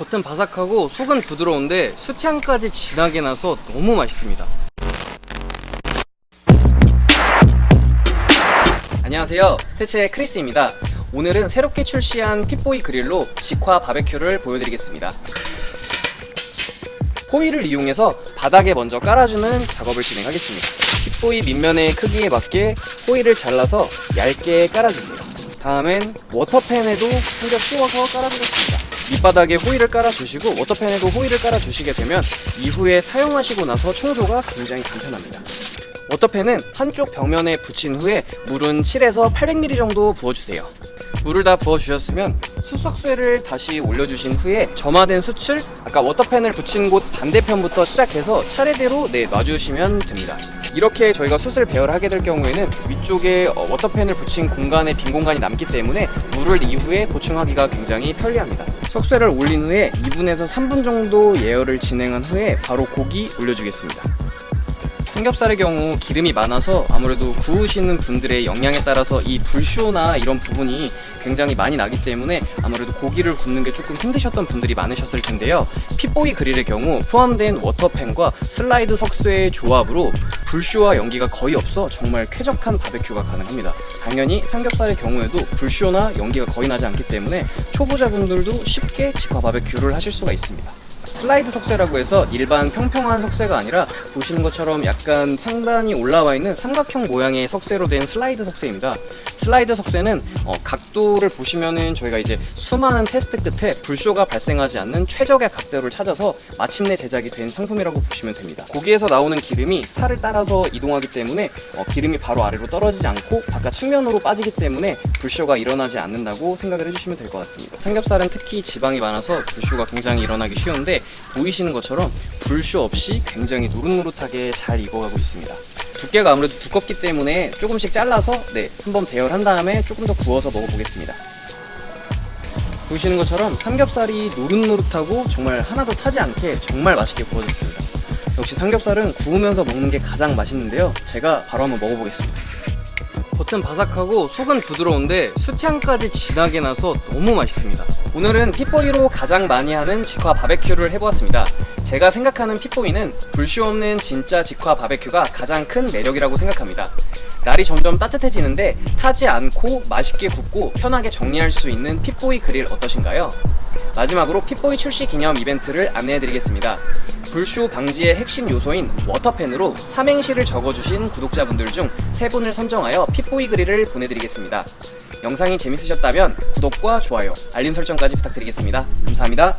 겉은 바삭하고 속은 부드러운데 수향까지 진하게 나서 너무 맛있습니다. 안녕하세요. 스테치의 크리스입니다. 오늘은 새롭게 출시한 핏보이 그릴로 직화 바베큐를 보여드리겠습니다. 호일을 이용해서 바닥에 먼저 깔아주는 작업을 진행하겠습니다. 핏보이 밑면의 크기에 맞게 호일을 잘라서 얇게 깔아주세요. 다음엔 워터팬에도 한겹 씌워서 깔아주겠습니다. 밑바닥에 호일을 깔아주시고 워터팬에도 호일을 깔아주시게 되면 이후에 사용하시고 나서 청소가 굉장히 간편합니다. 워터팬은 한쪽 벽면에 붙인 후에 물은 7에서 800ml 정도 부어주세요. 물을 다 부어주셨으면 수석쇠를 다시 올려주신 후에 점화된 숯을 아까 워터팬을 붙인 곳 반대편부터 시작해서 차례대로 네, 놔주시면 됩니다. 이렇게 저희가 숯을 배열하게 될 경우에는 위쪽에 어, 워터팬을 붙인 공간에 빈 공간이 남기 때문에 물을 이후에 보충하기가 굉장히 편리합니다. 석쇠를 올린 후에 2분에서 3분 정도 예열을 진행한 후에 바로 고기 올려주겠습니다. 삼겹살의 경우 기름이 많아서 아무래도 구우시는 분들의 영양에 따라서 이 불쇼나 이런 부분이 굉장히 많이 나기 때문에 아무래도 고기를 굽는 게 조금 힘드셨던 분들이 많으셨을 텐데요. 핏보이 그릴의 경우 포함된 워터팬과 슬라이드 석쇠의 조합으로 불쇼와 연기가 거의 없어 정말 쾌적한 바베큐가 가능합니다. 당연히 삼겹살의 경우에도 불쇼나 연기가 거의 나지 않기 때문에 초보자분들도 쉽게 직화 바베큐를 하실 수가 있습니다. 슬라이드 석쇠라고 해서 일반 평평한 석쇠가 아니라 보시는 것처럼 약간 상단이 올라와 있는 삼각형 모양의 석쇠로 된 슬라이드 석쇠입니다. 슬라이드 석쇠는 어, 각도를 보시면은 저희가 이제 수많은 테스트 끝에 불쇼가 발생하지 않는 최적의 각도를 찾아서 마침내 제작이 된 상품이라고 보시면 됩니다. 고기에서 나오는 기름이 살을 따라서 이동하기 때문에 어, 기름이 바로 아래로 떨어지지 않고 바깥 측면으로 빠지기 때문에 불쇼가 일어나지 않는다고 생각을 해주시면 될 것 같습니다. 삼겹살은 특히 지방이 많아서 불쇼가 굉장히 일어나기 쉬운데 보이시는 것처럼 불쇼 없이 굉장히 노릇노릇하게 잘 익어가고 있습니다. 두께가 아무래도 두껍기 때문에 조금씩 잘라서 네 한번 배열한 다음에 조금 더 구워서 먹어보겠습니다. 보시는 것처럼 삼겹살이 노릇노릇하고 정말 하나도 타지 않게 정말 맛있게 구워졌습니다. 역시 삼겹살은 구우면서 먹는 게 가장 맛있는데요. 제가 바로 한번 먹어보겠습니다. 겉은 바삭하고 속은 부드러운데 수향까지 진하게 나서 너무 맛있습니다. 오늘은 핏보이로 가장 많이 하는 직화 바베큐를 해보았습니다. 제가 생각하는 핏보이는 불쇼 없는 진짜 직화 바베큐가 가장 큰 매력이라고 생각합니다. 날이 점점 따뜻해지는데 타지 않고 맛있게 굽고 편하게 정리할 수 있는 핏보이 그릴 어떠신가요? 마지막으로 핏보이 출시 기념 이벤트를 안내해드리겠습니다. 불쇼 방지의 핵심 요소인 워터팬으로 삼행시를 적어주신 구독자분들 중세 분을 선정하여 핏보이 그릴을 보내드리겠습니다. 영상이 재밌으셨다면 구독과 좋아요, 알림 설정까지 부탁드리겠습니다. 감사합니다.